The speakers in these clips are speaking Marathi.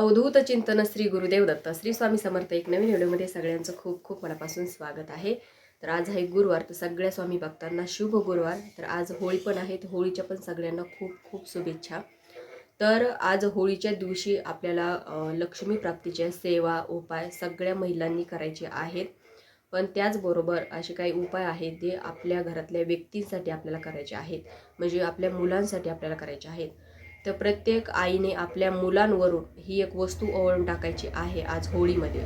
अवधूत चिंतन श्री गुरुदेव दत्त श्री स्वामी समर्थ एक नवीन व्हिडिओमध्ये सगळ्यांचं खूप खूप मनापासून स्वागत आहे. तर आज आहे गुरुवार तर सगळ्या स्वामी भक्तांना शुभ गुरुवार. तर आज होळी पण आहे होळीच्या पण सगळ्यांना खूप खूप शुभेच्छा. तर आज होळीच्या दिवशी आपल्याला लक्ष्मी प्राप्तीच्या सेवा उपाय सगळ्या महिलांनी करायचे आहेत. पण त्याचबरोबर असे काही उपाय आहेत जे आपल्या घरातल्या व्यक्तींसाठी आपल्याला करायचे आहेत. म्हणजे आपल्या मुलांसाठी आपल्याला करायचे आहेत. तर प्रत्येक आईने आपल्या मुलांवरून ही एक वस्तू ओवळून टाकायची आहे आज होळीमध्ये.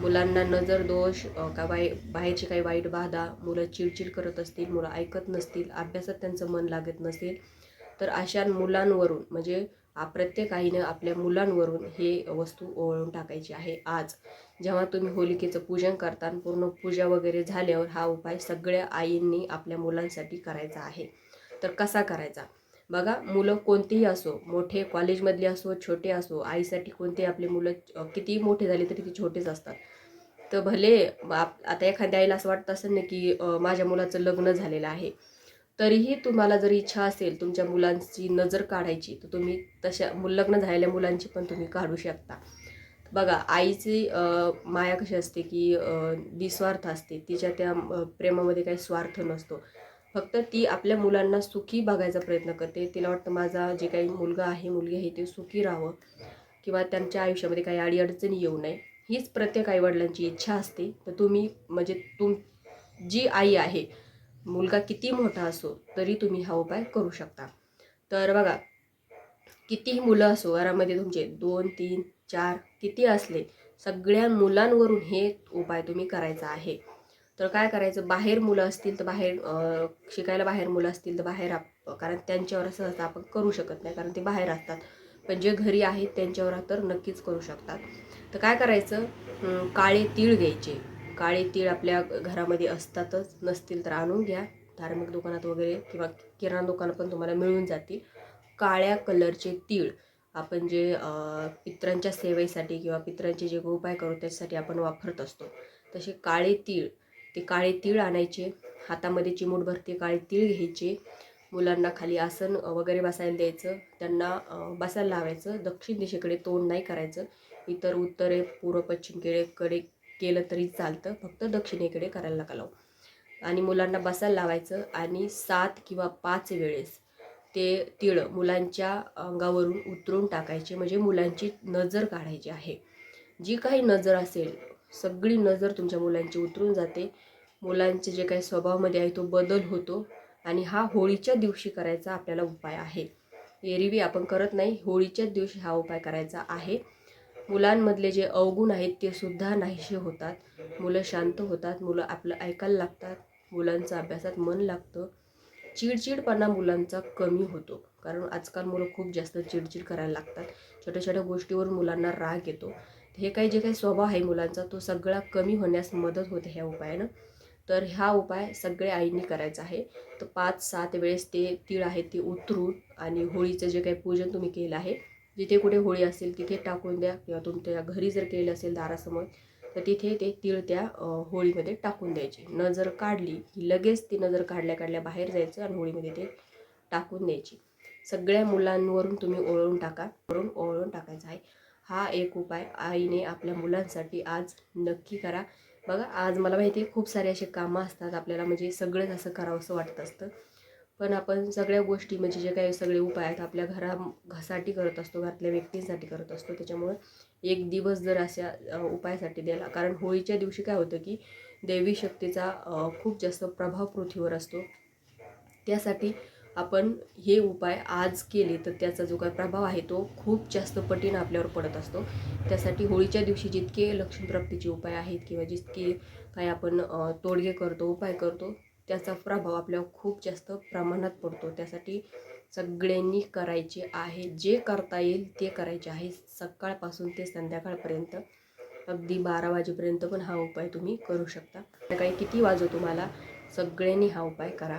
मुलांना नजर दोष का वाई बाहेरची काही वाईट बाधा मुलं चिडचिड करत असतील मुलं ऐकत नसतील अभ्यासात त्यांचं मन लागत नसेल तर अशा मुलांवरून म्हणजे प्रत्येक आईनं आपल्या मुलांवरून हे वस्तू ओवळून टाकायची आहे आज. जेव्हा तुम्ही होलिकेचं पूजन करता पूर्ण पूजा वगैरे झाल्यावर हा उपाय सगळ्या आईंनी आपल्या मुलांसाठी करायचा आहे. तर कसा करायचा? बघा मुलं कोणतीही असो मोठे कॉलेजमधले असो छोटे असो आईसाठी कोणते आपले मुलं कितीही मोठे झाले तरी ते छोटेच असतात. तर भले आप- आता एखाद्या आईला असं वाटतं असेल ना की माझ्या मुलाचं लग्न झालेलं आहे तरीही तुम्हाला जर इच्छा असेल तुमच्या मुलांची नजर काढायची तर तुम्ही तशा मु- लग्न झालेल्या मुलांची पण तुम्ही काढू शकता. बघा आईची माया कशी असते की निस्वार्थ असते तिच्या त्या प्रेमामध्ये काही स्वार्थ नसतो. फक्त ती आपल्या मुलांना सुखी बघायचा प्रयत्न करते. तिला वाटतं माझा जे काही मुलगा आहे मुलगी आहे ते सुखी राहावं किंवा त्यांच्या आयुष्यामध्ये काही अडीअडचणी येऊ नये. हीच प्रत्येक आईवडिलांची इच्छा असते. तर तुम्ही म्हणजे तुम जी आई आहे मुलगा किती मोठा असो तरी तुम्ही हा उपाय करू शकता. तर बघा कितीही मुलं असो घरामध्ये तुमचे दोन तीन चार किती असले सगळ्या मुलांवरून हे उपाय तुम्ही करायचा आहे. तर काय करायचं? बाहेर मुलं असतील तर बाहेर शिकायला बाहेर मुलं असतील तर बाहेर आप कारण त्यांच्यावर सहसा आपण करू शकत नाही कारण ते बाहेर असतात. पण जे घरी आहेत त्यांच्यावर तर नक्कीच करू शकतात. तर काय करायचं? काळे तीळ घ्यायचे. काळे तीळ आपल्या घरामध्ये असतातच नसतील तर आणून घ्या. धार्मिक दुकानात वगैरे किंवा किराणा दुकानात पण तुम्हाला मिळून जातील. काळ्या कलरचे तीळ. आपण जे पित्रांच्या सेवेसाठी किंवा पित्रांचे जे उपाय करू त्यासाठी आपण वापरत असतो. तसे काळे तीळ ते काळे तीळ आणायचे. हातामध्ये चिमूट भरते काळे तीळ घ्यायचे. मुलांना खाली आसन वगैरे बसायला द्यायचं. त्यांना बसायला लावायचं. दक्षिण दिशेकडे तोंड नाही करायचं. इतर उत्तरे पूर्व पश्चिमकडे कडे केलं तरी चालतं. फक्त दक्षिणेकडे करायला नका लावू. आणि मुलांना बसायला लावायचं. आणि सात किंवा पाच वेळेस ते तिळ मुलांच्या अंगावरून उतरून टाकायचे. म्हणजे मुलांची नजर काढायची आहे. जी काही नजर असेल सगळी नजर तुमच्या मुलांची उतरून जाते. मुलांचे जे काही स्वभावामध्ये आहे तो बदल होतो आणि हा होळीच्या दिवशी करायचा आपल्याला उपाय आहे. एरवी आपण करत नाही होळीच्याच दिवशी हा उपाय करायचा आहे. मुलांमधले जे अवगुण आहेत ते सुद्धा नाहीसे होतात. मुलं शांत होतात मुलं आपलं ऐकायला लागतात मुलांचं अभ्यासात मन लागतं. चिडचिडपणा मुलांचा कमी होतो. कारण आजकाल मुलं खूप जास्त चिडचिड करायला लागतात. छोट्या छोट्या गोष्टीवर मुलांना राग येतो. हे काही जे काही स्वभाव आहे मुलांचा तो सगळा कमी होण्यास मदत होते ह्या उपायानं. तर हा उपाय सगळ्या आईंनी करायचा आहे. तर पाच सात वेळेस ते तीळ आहे ते उतरून आणि होळीचं जे काही पूजन तुम्ही केलं आहे जिथे कुठे होळी असेल तिथे टाकून द्या किंवा तुमच्या घरी जर केलं असेल दारासमोर तर तिथे ते तीळ त्या होळीमध्ये टाकून द्यायचे. नजर काढली की लगेच ती नजर काढल्या काढल्या बाहेर जायचं आणि होळीमध्ये ते टाकून द्यायची. सगळ्या मुलांवरून तुम्ही ओळून टाका वरून ओळून टाकायचं आहे. हा एक उपाय आईने आपल्या मुलांसाठी आज नक्की करा. बघा आज मला माहिती आहे खूप सारे असे कामं असतात आपल्याला म्हणजे सगळंच असं करावं असं वाटत असतं. पण आपण सगळ्या गोष्टी म्हणजे जे काही सगळे उपाय आहेत आपल्या घरा घरासाठी करत असतो घरातल्या व्यक्तींसाठी करत असतो. त्याच्यामुळं एक दिवस जर अशा उपायासाठी द्यायला कारण होळीच्या दिवशी काय होतं की देवी शक्तीचा खूप जास्त प्रभाव पृथ्वीवर असतो. त्यासाठी आपण हे उपाय आज केले तर त्याचा जो काही प्रभाव आहे तो खूप जास्त पटीनं आपल्यावर पडत असतो. त्यासाठी होळीच्या दिवशी जितके लक्ष्मीप्राप्तीचे उपाय आहेत किंवा जितके काही आपण तोडगे करतो उपाय करतो त्याचा प्रभाव आपल्यावर खूप जास्त प्रमाणात पडतो. त्यासाठी सगळ्यांनी करायचे आहे जे करता येईल ते करायचे आहे सकाळपासून ते संध्याकाळपर्यंत. अगदी बारा वाजेपर्यंत पण हा उपाय तुम्ही करू शकता. सकाळी किती वाजो तुम्हाला? सगळ्यांनी हा उपाय करा.